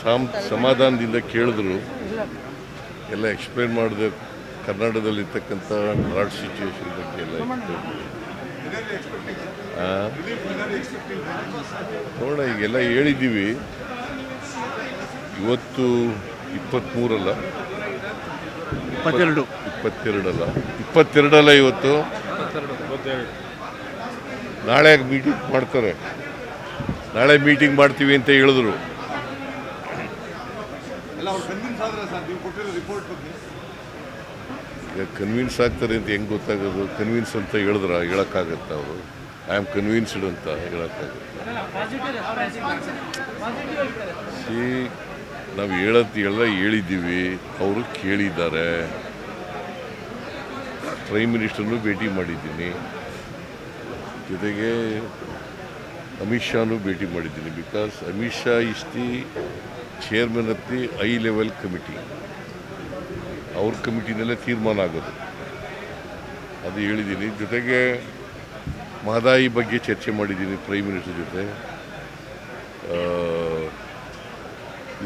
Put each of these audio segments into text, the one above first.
ಸಾಮ್ ಸಮಾಧಾನದಿಂದ ಕೇಳಿದ್ರು. ಎಲ್ಲ ಎಕ್ಸ್ಪ್ಲೇನ್ ಮಾಡಿದೆ ಕರ್ನಾಟಕದಲ್ಲಿರ್ತಕ್ಕಂಥ ಡ್ರಾಡ್ ಸಿಚುವೇಶನ್ ಬಗ್ಗೆ ಎಲ್ಲ? ನೋಡೋಣ ಈಗೆಲ್ಲ ಹೇಳಿದ್ದೀವಿ. ಇವತ್ತು ಇಪ್ಪತ್ತ್ಮೂರಲ್ಲ ಇಪ್ಪತ್ತೆರಡು. ಇಪ್ಪತ್ತೆರಡಲ್ಲ? ಇಪ್ಪತ್ತೆರಡಲ್ಲ ಇವತ್ತು? ನಾಳೆ ಮೀಟಿಂಗ್ ಮಾಡ್ತಾರೆ? ನಾಳೆ ಮೀಟಿಂಗ್ ಮಾಡ್ತೀವಿ ಅಂತ ಹೇಳಿದ್ರು ಎಲ್ಲ ಅವ್ರು ಕನ್ವಿನ್ಸ್ ಆದ್ರೆ ಸರ್ ನೀವು ಕೊಟ್ಟಿರೋ ರಿಪೋರ್ಟ್ ಬಗ್ಗೆ ಈಗ ಕನ್ವಿನ್ಸ್ ಆಗ್ತಾರೆ ಅಂತ ಹೆಂಗೆ ಗೊತ್ತಾಗೋದು? ಕನ್ವಿನ್ಸ್ ಅಂತ ಹೇಳಿದ್ರ ಹೇಳೋಕ್ಕಾಗತ್ತ ಅವರು? ಐ ಆಮ್ ಕನ್ವಿನ್ಸ್ಡ್ ಅಂತ ಹೇಳೋಕ್ಕಾಗತ್ತೆ? ಸಿ ನಾವು ಹೇಳತ್ತಿ ಎಲ್ಲ ಹೇಳಿದ್ದೀವಿ. ಅವರು ಕೇಳಿದ್ದಾರೆ. ಪ್ರೈಮ್ ಮಿನಿಸ್ಟರ್ನು ಭೇಟಿ ಮಾಡಿದ್ದೀನಿ. ಜೊತೆಗೆ ಅಮಿತ್ ಶಾನು ಭೇಟಿ ಮಾಡಿದ್ದೀನಿ. Because Amit Shah is the chairman ಹತ್ತಿ ಐ ಲೆವೆಲ್ ಕಮಿಟಿ ಅವ್ರ ಕಮಿಟಿನಲ್ಲೇ ತೀರ್ಮಾನ ಆಗೋದು. ಅದು ಹೇಳಿದ್ದೀನಿ. ಜೊತೆಗೆ ಮಹದಾಯಿ ಬಗ್ಗೆ ಚರ್ಚೆ ಮಾಡಿದ್ದೀನಿ ಪ್ರೈಮ್ ಮಿನಿಸ್ಟರ್ ಜೊತೆ.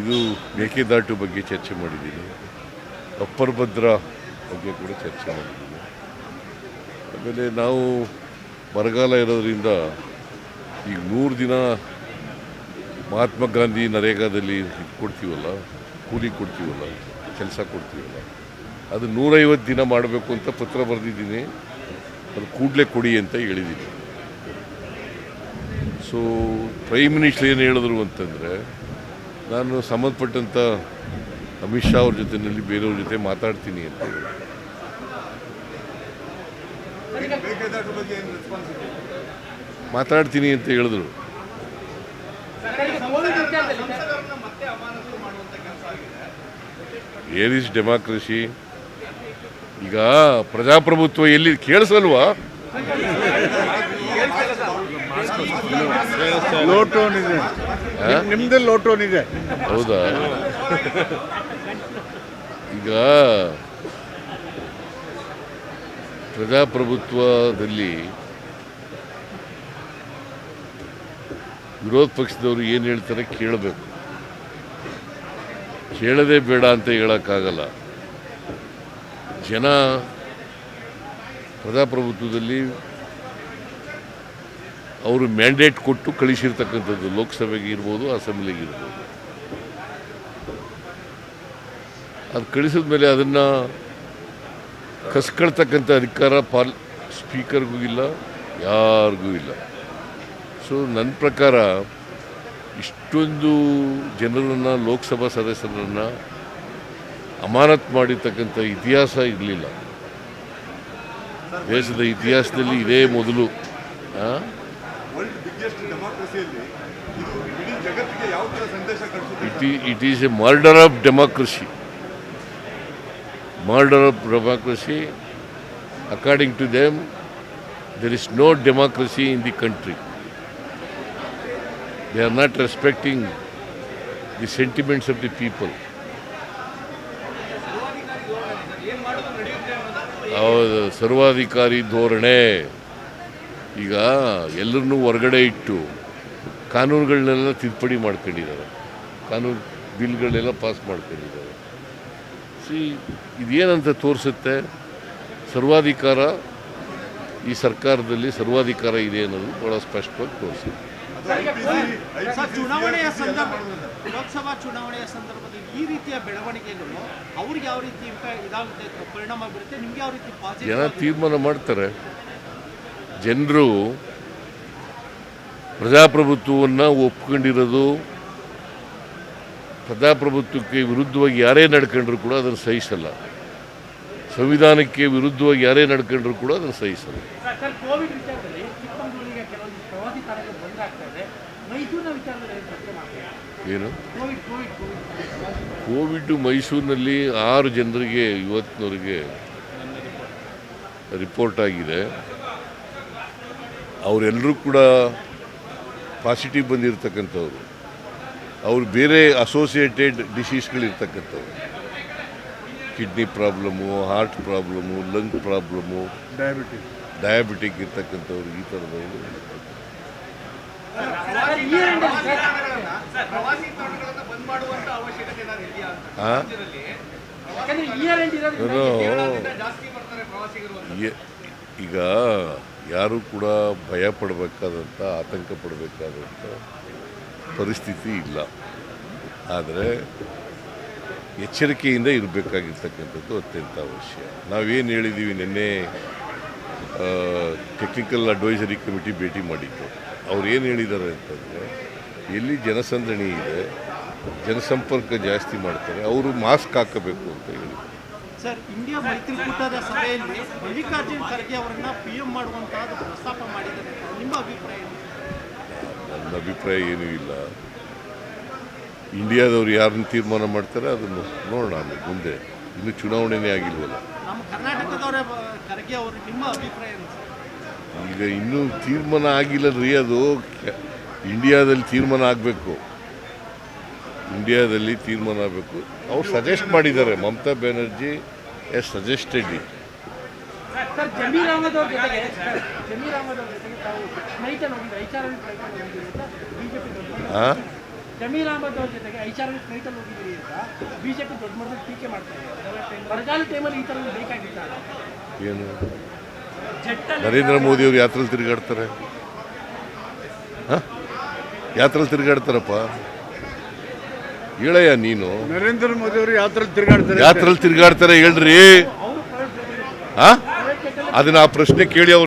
ಇದು ಮೇಕೆದಾಟು ಬಗ್ಗೆ ಚರ್ಚೆ ಮಾಡಿದ್ದೀನಿ. ಅಪ್ಪರ್ ಭದ್ರಾ ಬಗ್ಗೆ ಕೂಡ ಚರ್ಚೆ ಮಾಡಿದ್ದೀನಿ. ಆಮೇಲೆ ನಾವು ಬರಗಾಲ ಇರೋದರಿಂದ ಈಗ ನೂರು ದಿನ ಮಹಾತ್ಮ ಗಾಂಧಿ ನರೇಗಾದಲ್ಲಿ ಕೊಡ್ತೀವಲ್ಲ ಕೂಲಿ ಕೊಡ್ತೀವಲ್ಲ ಕೆಲಸ ಕೊಡ್ತೀವಲ್ಲ ಅದು ನೂರೈವತ್ತು ದಿನ ಮಾಡಬೇಕು ಅಂತ ಪತ್ರ ಬರೆದಿದ್ದೀನಿ. ಅದು ಕೂಡಲೇ ಕೊಡಿ ಅಂತ ಹೇಳಿದ್ದೀನಿ. ಸೊ ಪ್ರೈಮ್ ಮಿನಿಸ್ಟರ್ ಏನು ಹೇಳಿದ್ರು ಅಂತಂದರೆ ನಾನು ಸಂಬಂಧಪಟ್ಟಂಥ ಅಮಿತ್ ಶಾ ಅವ್ರ ಜೊತೆಯಲ್ಲಿ ಬೇರೆಯವ್ರ ಜೊತೆ ಮಾತಾಡ್ತೀನಿ ಅಂತ ಮಾತಾಡ್ತೀನಿ ಅಂತ ಹೇಳಿದ್ರು. Where is democracy? ಈಗ ಪ್ರಜಾಪ್ರಭುತ್ವ ಎಲ್ಲಿ ಕೇಳಿಸಲ್ವಾ? ನಿಮ್ದೇ ಲೋ ಟೋನ್ ಇದೆ. ಹೌದಾ? ಈಗ ಪ್ರಜಾಪ್ರಭುತ್ವದಲ್ಲಿ ವಿರೋಧ ಪಕ್ಷದವರು ಏನು ಹೇಳ್ತಾರೆ ಕೇಳಬೇಕು. ಕೇಳದೆ ಬೇಡ ಅಂತ ಹೇಳೋಕ್ಕಾಗಲ್ಲ. ಜನ ಪ್ರಜಾಪ್ರಭುತ್ವದಲ್ಲಿ ಅವರು ಮ್ಯಾಂಡೇಟ್ ಕೊಟ್ಟು ಕಳಿಸಿರ್ತಕ್ಕಂಥದ್ದು ಲೋಕಸಭೆಗೆ ಇರ್ಬೋದು, ಅಸೆಂಬ್ಲಿಗೆ ಇರ್ಬೋದು. ಅದು ಕಳಿಸಿದ ಮೇಲೆ ಅದನ್ನು ಕಸ್ಕೊಳ್ತಕ್ಕಂಥ ಅಧಿಕಾರ ಪಾಲ್, ಸ್ಪೀಕರ್ಗೂ ಇಲ್ಲ, ಯಾರಿಗೂ ಇಲ್ಲ. ಸೊ ನನ್ನ ಪ್ರಕಾರ ಇಷ್ಟೊಂದು ಜನರನ್ನು ಲೋಕಸಭಾ ಸದಸ್ಯರನ್ನು ಅಮಾನತ್ ಮಾಡಿರ್ತಕ್ಕಂಥ ಇತಿಹಾಸ ಇರಲಿಲ್ಲ. ದೇಶದ ಇತಿಹಾಸದಲ್ಲಿ ಇದೇ ಮೊದಲು it is a murder of democracy murder of democracy according to them there is no democracy in the democracy. They are not respecting the sentiments of the people. ಸರ್ವಾಧಿಕಾರಿ ಧೋರಣೆ. ಈಗ ಎಲ್ಲರನ್ನೂ ಹೊರಗಡೆ ಇಟ್ಟು ಕಾನೂನುಗಳನ್ನೆಲ್ಲ ತಿದ್ದುಪಡಿ ಮಾಡ್ಕೊಂಡಿದ್ದಾರೆ. ಕಾನೂನು ಬಿಲ್ಗಳನ್ನೆಲ್ಲ ಪಾಸ್ ಮಾಡ್ಕೊಂಡಿದ್ದಾರೆ. ಸಿ ಇದೇನಂತ ತೋರಿಸುತ್ತೆ? ಸರ್ವಾಧಿಕಾರ ಈ ಸರ್ಕಾರದಲ್ಲಿ ಸರ್ವಾಧಿಕಾರ ಇದೆ ಅನ್ನೋದು ಭಾಳ ಸ್ಪಷ್ಟವಾಗಿ ತೋರಿಸುತ್ತೆ. ಸರ್ ಚುನಾವಣೆಯ ಸಂದರ್ಭ ಲೋಕಸಭಾ ಚುನಾವಣೆಯ ಸಂದರ್ಭದಲ್ಲಿ ಈ ರೀತಿಯ ಬೆಳವಣಿಗೆಗಳು ಅವ್ರಿಗೆ ಯಾವ ರೀತಿ ಇದಾಗುತ್ತೆ ಪರಿಣಾಮ ಬೀರುತ್ತೆ ನಿಮ್ಗೆ ಯಾವ ರೀತಿ ಜನ ತೀರ್ಮಾನ ಮಾಡ್ತಾರೆ. ಜನರು ಪ್ರಜಾಪ್ರಭುತ್ವವನ್ನು ಒಪ್ಕೊಂಡಿರೋದು ಪ್ರಜಾಪ್ರಭುತ್ವಕ್ಕೆ ವಿರುದ್ಧವಾಗಿ ಯಾರೇ ನಡ್ಕೊಂಡ್ರು ಕೂಡ ಅದನ್ನು ಸಹಿಸಲ್ಲ. ಸಂವಿಧಾನಕ್ಕೆ ವಿರುದ್ಧವಾಗಿ ಯಾರೇ ನಡ್ಕೊಂಡ್ರು ಕೂಡ ಅದನ್ನು ಸಹಿಸಲ್ಲ ಸರ್ ಕೋವಿಡ್ ವಿಚಾರದಲ್ಲಿ ಚಿಕ್ಕಮಗಳೂರಿಗೆ ಕೆಲವೊಂದು ಪ್ರವಾಸಿ ತಾಣಗಳು ಬಂದ್ ಆಗ್ತಾ ಇದೆ ಮೈಸೂರಿನ ವಿಚಾರದಲ್ಲಿ ಏನು ಚರ್ಚೆ ಮಾಡ್ತೀರಾ ಏನು? ಕೋವಿಡ್ ಮೈಸೂರಿನಲ್ಲಿ ಆರು ಜನರಿಗೆ ಇವತ್ತಿನವರಿಗೆ ರಿಪೋರ್ಟ್ ಆಗಿದೆ. ಅವರೆಲ್ಲರೂ ಕೂಡ ಪಾಸಿಟಿವ್ ಬಂದಿರತಕ್ಕಂಥವ್ರು. ಅವರು ಬೇರೆ associated ಡಿಸೀಸ್ಗಳಿರ್ತಕ್ಕಂಥವ್ರು kidney problem heart problem, lung problem diabetic diabetic ಇರ್ತಕ್ಕಂಥವ್ರು ಈ ಥರದವರು. ಈಗ ಯಾರು ಕೂಡ ಭಯ ಪಡಬೇಕಾದಂಥ ಆತಂಕ ಪಡಬೇಕಾದಂಥ ಪರಿಸ್ಥಿತಿ ಇಲ್ಲ. ಆದರೆ ಎಚ್ಚರಿಕೆಯಿಂದ ಇರಬೇಕಾಗಿರ್ತಕ್ಕಂಥದ್ದು ಅತ್ಯಂತ ಅವಶ್ಯ. ನಾವೇನು ಹೇಳಿದ್ದೀವಿ ನಿನ್ನೆ ಟೆಕ್ನಿಕಲ್ ಅಡ್ವೈಸರಿ ಕಮಿಟಿ ಭೇಟಿ ಮಾಡಿದ್ದು. ಅವ್ರು ಏನು ಹೇಳಿದ್ದಾರೆ ಅಂತಂದರೆ ಎಲ್ಲಿ ಜನಸಂದಣಿ ಇದೆ ಜನಸಂಪರ್ಕ ಜಾಸ್ತಿ ಮಾಡ್ತಾರೆ ಅವರು ಮಾಸ್ಕ್ ಹಾಕಬೇಕು ಅಂತ ಹೇಳಿ. ಸರ್ ಇಂಡಿಯಾ ಮೈತ್ರಿಕೂಟದ ಸಭೆಯಲ್ಲಿ ಮಲ್ಲಿಕಾರ್ಜುನ್ ಖರ್ಗೆ ಅವರನ್ನ ಪಿ ಎಂ ಮಾಡುವಂತಹ ಪ್ರಸ್ತಾಪ ಮಾಡಿದ್ದಾರೆ. ನಿಮ್ಮ ಅಭಿಪ್ರಾಯ? ನನ್ನ ಅಭಿಪ್ರಾಯ ಏನೂ ಇಲ್ಲ. ಇಂಡಿಯಾದವ್ರು ಯಾರನ್ನ ತೀರ್ಮಾನ ಮಾಡ್ತಾರೆ ಅದನ್ನು ನೋಡೋಣ ಆಮೇಲೆ ಮುಂದೆ. ಇನ್ನೂ ಚುನಾವಣೆನೇ ಆಗಿಲ್ವಲ್ಲ. ನಮ್ಮ ಕರ್ನಾಟಕದವರೇ ಖರ್ಗೆ ಅವರು ನಿಮ್ಮ ಅಭಿಪ್ರಾಯ ಈಗ ಇನ್ನೂ ತೀರ್ಮಾನ ಆಗಿಲ್ಲ ರೀ ಅದು ಇಂಡಿಯಾದಲ್ಲಿ ತೀರ್ಮಾನ ಆಗಬೇಕು. ಇಂಡಿಯಾದಲ್ಲಿ ತೀರ್ಮಾನ ಆಗಬೇಕು. ಅವ್ರು ಸಜೆಸ್ಟ್ ಮಾಡಿದ್ದಾರೆ. Mamata Banerjee has suggested it Zameer Ahmed ಅವ್ರ ಜೊತೆಗೆ ಐಚಾರಲ್ಲಿ ಫ್ಲೈಟಲ್ಲಿ ಹೋಗಿದ್ದೀರಿ ಅಂತ ಹಾಂ ದೊಡ್ಡ ಮಟ್ಟದಲ್ಲಿ ಟೀಕೆ ಮಾಡ್ತಾರೆ. ಬರಗಾಲ ಟೈಮಲ್ಲಿ ಈ ಥರ ಏನು? ನರೇಂದ್ರ ಮೋದಿ ಅವರು ಯಾತ್ರೆ ತಿರುಗಾಡ್ತಾರೆ? ಹಾಂ? ಯಾತ್ರಲ್ಲಿ ತಿರುಗಾಡ್ತಾರಪ್ಪ? ಹೇಳಯ್ಯ ನೀನು? ನರೇಂದ್ರ ಮೋದಿ ಅವರು ಯಾತ್ರೆಲಿ ತಿರುಗಾಡ್ತಾರೆ. ಯಾತ್ರೆಲಿ ತಿರುಗಾಡ್ತಾರೆ ಹೇಳ್ರಿ. ಅದನ್ನ ಆ ಪ್ರಶ್ನೆ ಕೇಳಿ ಅವ್ರು